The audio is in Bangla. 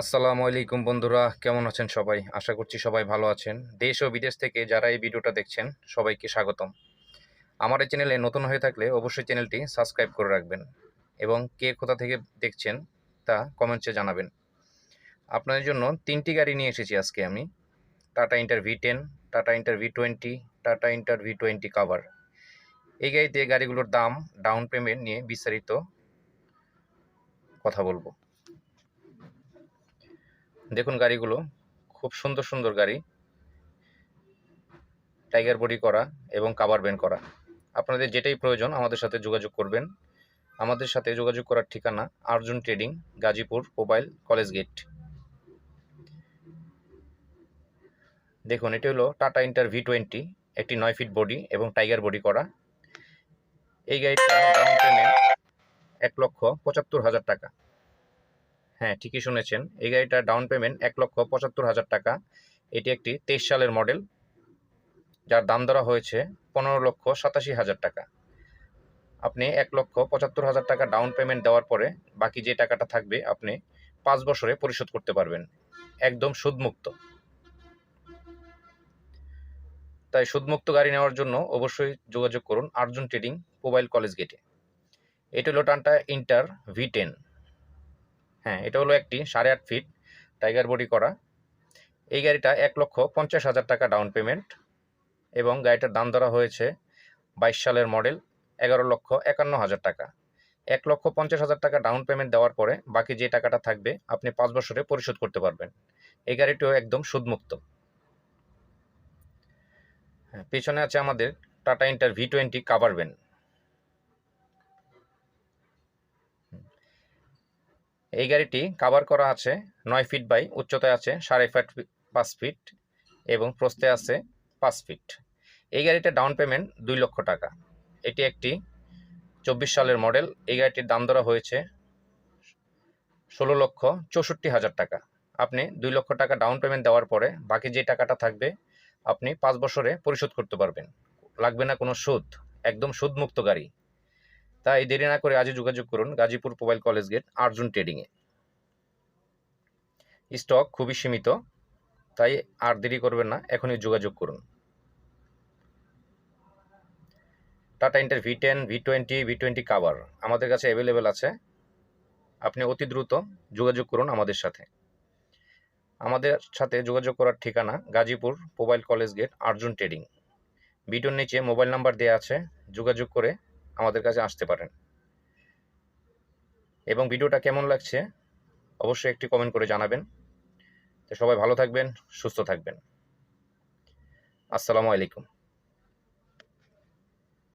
আসসালামু আলাইকুম বন্ধুরা, কেমন আছেন সবাই? আশা করছি সবাই ভালো আছেন। দেশ ও বিদেশ থেকে যারা এই ভিডিওটা দেখছেন, সবাইকে স্বাগতম। আমার এই চ্যানেলে নতুন হয়ে থাকলে অবশ্যই চ্যানেলটি সাবস্ক্রাইব করে রাখবেন এবং কে কোথা থেকে দেখছেন তা কমেন্টসে জানাবেন। আপনাদের জন্য তিনটি গাড়ি নিয়ে এসেছি আজকে আমি। Tata Intra V ten, Tata Intra V twenty, Tata Intra V twenty cover এই গাড়িতে গাড়িগুলোর দাম ডাউন পেমেন্ট নিয়ে বিস্তারিত কথা বলব। দেখুন গাড়িগুলো, খুব সুন্দর সুন্দর গাড়ি। টাইগার বডি করা এবং কাভার ব্যান করা। আপনাদের যেটাই প্রয়োজন আমাদের সাথে যোগাযোগ করবেন। আমাদের সাথে যোগাযোগ করার ঠিকানা Arjun trading Gazipur mobile college gate দেখুন, এটি হলো টাটা ইন্টার ভি টোয়েন্টি একটি নয় ফিট বডি এবং টাইগার বডি করা। এই গাড়িটা এক লক্ষ পঁচাত্তর হাজার টাকা। হ্যাঁ ঠিকই শুনেছেন। এই গাড়িটার ডাউন পেমেন্ট এক লক্ষ পঁচাত্তর হাজার টাকা। এটি একটি তেইশ সালের মডেল যার দাম ধরা হয়েছে পনেরো লক্ষ সাতাশি হাজার টাকা। আপনি এক লক্ষ পঁচাত্তর হাজার টাকা ডাউন পেমেন্ট দেওয়ার পরে বাকি যে টাকাটা থাকবে, আপনি পাঁচ বছরে পরিশোধ করতে পারবেন। একদম সুদমুক্ত। তাই সুদমুক্ত গাড়ি নেওয়ার জন্য অবশ্যই যোগাযোগ করুন আর্জুন ট্রেডিং, মোবাইল কলেজ গেটে। এটি হলো টানটা ইন্টার ভি টেন। হ্যাঁ এটা হলো একটি সাড়ে আট ফিট টাইগার বডি করা। এই গাড়িটা এক লক্ষ পঞ্চাশ হাজার টাকা ডাউন পেমেন্ট এবং গাড়িটার দাম ধরা হয়েছে বাইশ সালের মডেল এগারো লক্ষ একান্ন হাজার টাকা। এক লক্ষ পঞ্চাশ হাজার টাকা ডাউন পেমেন্ট দেওয়ার পরে বাকি যে টাকাটা থাকবে আপনি পাঁচ বছরে পরিশোধ করতে পারবেন। এই গাড়িটিও একদম সুদমুক্ত। হ্যাঁ পেছনে আছে আমাদের Tata Intra V twenty cover van এই গাড়িটি কাভার করা আছে নয় ফিট বাই উচ্চতায় আছে সাড়ে ফিট পাঁচ ফিট এবং প্রস্থে আছে পাঁচ ফিট এই গাড়িটা ডাউন পেমেন্ট দুই লক্ষ টাকা। এটি একটি চব্বিশ সালের মডেল এই গাড়িটির দাম ধরা হয়েছে ষোলো লক্ষ চৌষট্টি হাজার টাকা। আপনি দুই লক্ষ টাকা ডাউন পেমেন্ট দেওয়ার পরে বাকি যে টাকাটা থাকবে, আপনি পাঁচ বছরে পরিশোধ করতে পারবেন। লাগবে না কোনো সুদ। একদম সুদমুক্ত গাড়ি। তাই দেরি না করে আজই যোগাযোগ করুন Gazipur mobile college gate, Arjun ট্রেডিংয়ে stock খুবই সীমিত, তাই আর দেরি করবেন না, এখনই যোগাযোগ করুন। Tata Intra V ten, V twenty V twenty cover আমাদের কাছে অ্যাভেলেবেল আছে। আপনি অতি দ্রুত যোগাযোগ করুন আমাদের সাথে। আমাদের সাথে যোগাযোগ করার ঠিকানা Gazipur mobile college gate, Arjun trading. ভিডিওর নিচে মোবাইল নাম্বার দেওয়া আছে, যোগাযোগ করে আমাদের কাছে আসতে পারেন। এবং ভিডিওটা কেমন লাগছে অবশ্যই একটি কমেন্ট করে জানাবেন। তো সবাই ভালো থাকবেন, সুস্থ থাকবেন। আসসালামু আলাইকুম।